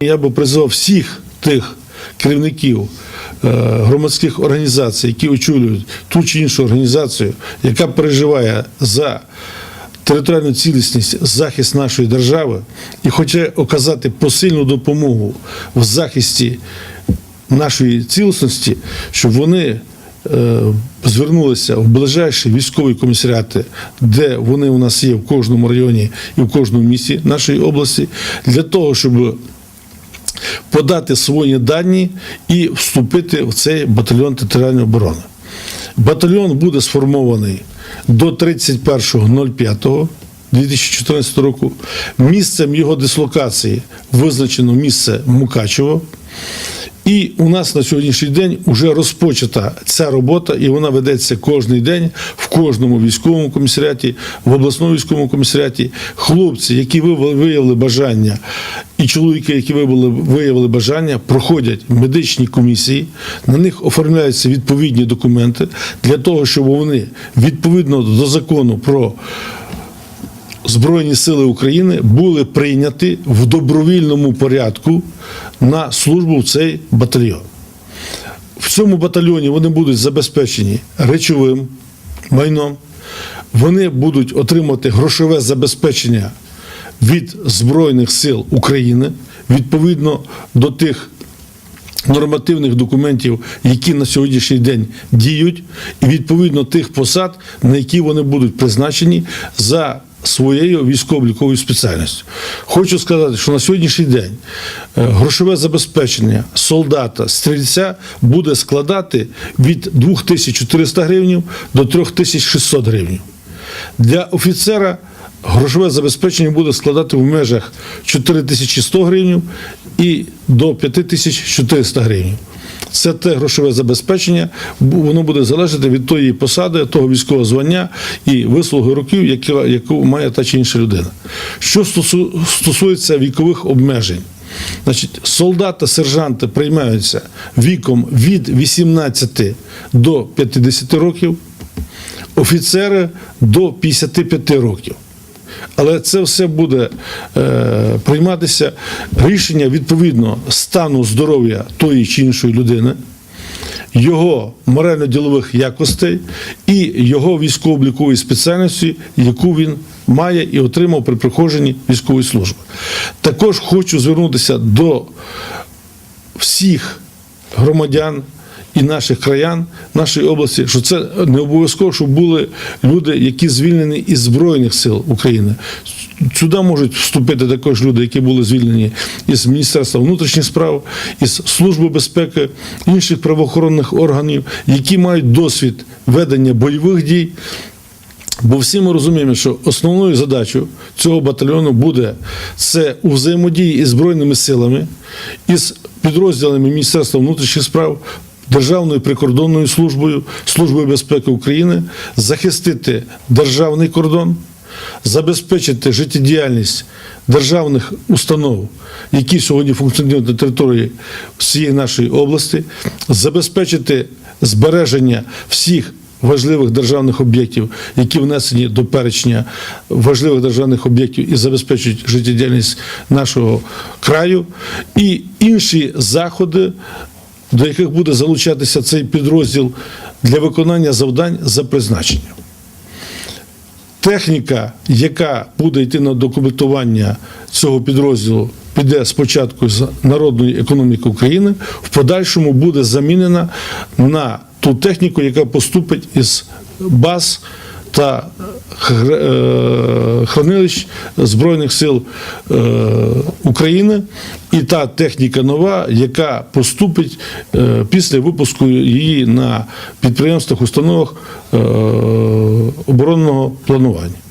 Я би призвав всіх тих керівників е, громадських організацій, які очолюють ту чи іншу організацію, яка переживає за територіальну цілісність, захист нашої держави і хоче оказати посильну допомогу в захисті нашої цілісності, щоб вони е, звернулися в ближайші військові комісаріати, де вони у нас є в кожному районі і в кожному місті нашої області, для того, щоб подати свої дані і вступити в цей батальйон територіальної оборони. Батальйон буде сформований до 31.05.2014 року. Місцем його дислокації визначено місце Мукачево. І у нас на сьогоднішній день вже розпочата ця робота, і вона ведеться кожен день в кожному військовому комісаріаті, в обласному військовому комісаріаті. Хлопці, які ви- виявили бажання, і чоловіки, які виявили бажання, проходять медичні комісії, на них оформляються відповідні документи для того, щоб вони відповідно до закону про Збройні сили України були прийняті в добровільному порядку на службу в цей батальйон. В цьому батальйоні вони будуть забезпечені речовим майном, вони будуть отримати грошове забезпечення від Збройних сил України відповідно до тих нормативних документів, які на сьогоднішній день діють, і відповідно тих посад, на які вони будуть призначені за своєю військово-обліковою спеціальністю. Хочу сказати, що на сьогоднішній день е, грошове забезпечення солдата, стрільця буде складати від 2400 гривень до 3600 гривень. Для офіцера грошове забезпечення буде складати в межах 4100 гривень і до 5400 гривень. Це те грошове забезпечення, воно буде залежати від тої посади, того військового звання і вислуги років, яку, яку має та чи інша людина. Що стосу- стосується вікових обмежень, значить, солдати, сержанти приймаються віком від 18 до 50 років, офіцери до 55 років. Але це все буде е, прийматися рішення відповідно стану здоров'я тої чи іншої людини, його морально-ділових якостей і його військово-облікової спеціальності, яку він має і отримав при проходженні військової служби. Також хочу звернутися до всіх громадян і наших краян, нашої області, що це не обов'язково, щоб були люди, які звільнені із Збройних сил України. Сюди можуть вступити також люди, які були звільнені із Міністерства внутрішніх справ, із Служби безпеки, інших правоохоронних органів, які мають досвід ведення бойових дій. Бо всі ми розуміємо, що основною задачею цього батальйону буде це у взаємодії із Збройними силами, із підрозділами Міністерства внутрішніх справ, Державною прикордонною службою, Службою безпеки України, захистити державний кордон, забезпечити життєдіяльність державних установ, які сьогодні функціонують на території всієї нашої області, забезпечити збереження всіх важливих державних об'єктів, які внесені до перечня важливих державних об'єктів і забезпечують життєдіяльність нашого краю, і інші заходи, до яких буде залучатися цей підрозділ для виконання завдань за призначенням. Техніка, яка буде йти на документування цього підрозділу, піде спочатку з народної економіки України, в подальшому буде замінена на ту техніку, яка поступить із баз та е, хранилищ Збройних сил е, України, і та техніка нова, яка поступить е, після випуску її на підприємствах, установах оборонного планування.